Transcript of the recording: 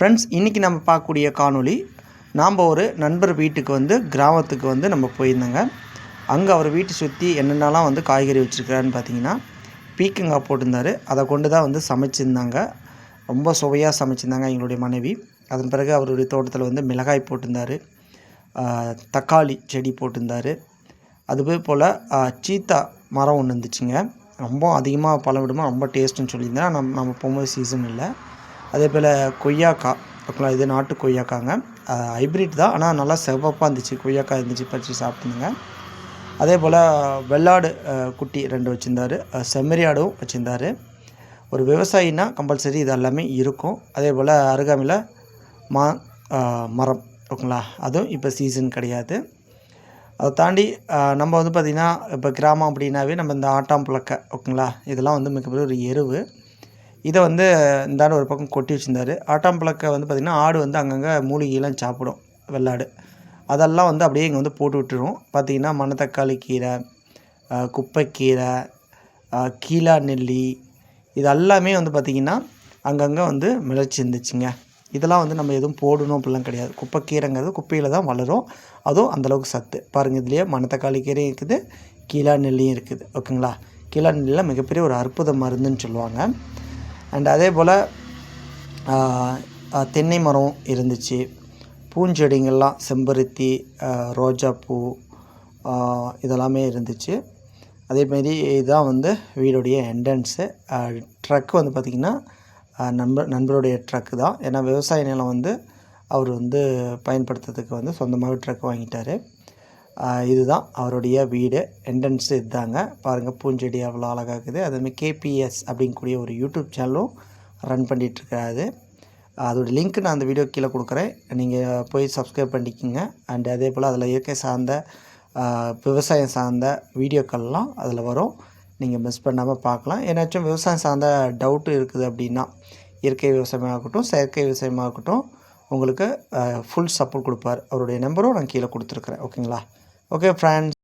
Friends இன்றைக்கி நம்ம பார்க்கக்கூடிய காணொளி நாம் ஒரு நண்பர் வீட்டுக்கு வந்து கிராமத்துக்கு வந்து நம்ம போயிருந்தோங்க. அங்கே அவர் வீட்டை சுற்றி என்னென்னலாம் வந்து காய்கறி வச்சுருக்காருன்னு பார்த்தீங்கன்னா பீக்கங்காய் போட்டிருந்தாரு. அதை கொண்டு தான் வந்து சமைச்சிருந்தாங்க. ரொம்ப சுவையாக சமைச்சிருந்தாங்க எங்களுடைய மனைவி. அதன் பிறகு அவருடைய தோட்டத்தில் வந்து மிளகாய் போட்டிருந்தாரு. தக்காளி செடி போட்டிருந்தாரு. அதுவே போல் சீத்தா மரம் ஒன்று இருந்துச்சுங்க. ரொம்ப அதிகமாக பழம் விடுமா ரொம்ப டேஸ்ட்டுன்னு சொல்லியிருந்தேன். நம்ம நம்ம போகும்போது சீசன் இல்லை. அதே போல் கொய்யாக்காய் ஓகேங்களா இது நாட்டு கொய்யாக்காங்க. ஹைப்ரிட் தான். ஆனால் நல்லா செவப்பாக இருந்துச்சு. கொய்யாக்காய் இருந்துச்சு. பறித்து சாப்பிட்டுங்க. அதே போல் வெள்ளாடு குட்டி ரெண்டு வச்சுருந்தாரு. செம்மறி ஆடும் வச்சுருந்தாரு. ஒரு விவசாயினா கம்பல்சரி இது எல்லாமே இருக்கும். அதே போல் அருகாமையில் மா மரம் ஓகேங்களா அதுவும் இப்போ சீசன் கிடையாது. அதை தாண்டி நம்ம வந்து பார்த்திங்கன்னா இப்போ கிராமம் அப்படின்னாவே நம்ம இந்த ஆட்டாம் புழக்கை ஓகேங்களா இதெல்லாம் வந்து மிகப்பெரிய ஒரு எருவு. இதை வந்து இந்தாண்டு ஒரு பக்கம் கொட்டி வச்சுருந்தார். ஆட்டாம்பழக்க வந்து பார்த்திங்கன்னா ஆடு வந்து அங்கங்கே மூலிகைலாம் சாப்பிடும் வெள்ளாடு. அதெல்லாம் வந்து அப்படியே இங்கே வந்து போட்டு விட்டுரும். பார்த்திங்கன்னா மணத்தக்காளி கீரை குப்பைக்கீரை கீழா நெல்லி இது எல்லாமே வந்து பார்த்திங்கன்னா அங்கங்கே வந்து மிளச்சி இருந்துச்சுங்க. இதெல்லாம் வந்து நம்ம எதுவும் போடணும் அப்படிலாம் கிடையாது. குப்பைக்கீரைங்கிறது குப்பையில் தான் வளரும். அதுவும் அந்தளவுக்கு சத்து. பாருங்கள் இதுலேயே மணத்தக்காளி கீரையும் இருக்குது கீழா நெல்லியும் இருக்குது. ஓகேங்களா? கீழா நெல்லியில் மிகப்பெரிய ஒரு அற்புத மருந்துன்னு சொல்லுவாங்க. அண்ட் அதே போல் தென்னை மரம் இருந்துச்சு. பூஞ்செடிங்கள்லாம் செம்பருத்தி ரோஜாப்பூ இதெல்லாமே இருந்துச்சு. அதேமாரி இதுதான் வந்து வீடுடைய என்ட்ரன்ஸு ட்ரக் வந்து பார்த்திங்கன்னா நண்பர் நண்பருடைய ட்ரக்கு தான். ஏன்னா விவசாய நிலம் வந்து அவர் வந்து பயன்படுத்துறதுக்கு வந்து சொந்தமாகவே ட்ரக் வாங்கிட்டார். இதுதான் அவருடைய வீடு. என்ட்ரன்ஸ் இதுதாங்க. பாருங்கள் பூஞ்செடி அவ்வளோ அழகாக இருக்குது. அதேமாதிரி கேபிஎஸ் அப்படிங்கக்கூடிய ஒரு யூடியூப் சேனலும் ரன் பண்ணிகிட்ருக்காரு அதோட லிங்க் நான் அந்த வீடியோ கீழே கொடுக்குறேன். நீங்கள் போய் சப்ஸ்கிரைப் பண்ணிக்கோங்க. அண்ட் அதே போல் அதில் இயற்கை சார்ந்த விவசாயம் சார்ந்த வீடியோக்கள்லாம் அதில் வரும். நீங்கள் மிஸ் பண்ணாமல் பார்க்கலாம். ஏன்னாச்சும் விவசாயம் சார்ந்த டவுட்டு இருக்குது அப்படின்னா இயற்கை விவசாயமாகட்டும் செயற்கை விவசாயமாகட்டும் உங்களுக்கு ஃபுல் சப்போர்ட் கொடுப்பார். அவருடைய நம்பரும் நான் கீழே கொடுத்துருக்குறேன். ஓகேங்களா ஓகே ஃப்ரெண்ட்ஸ்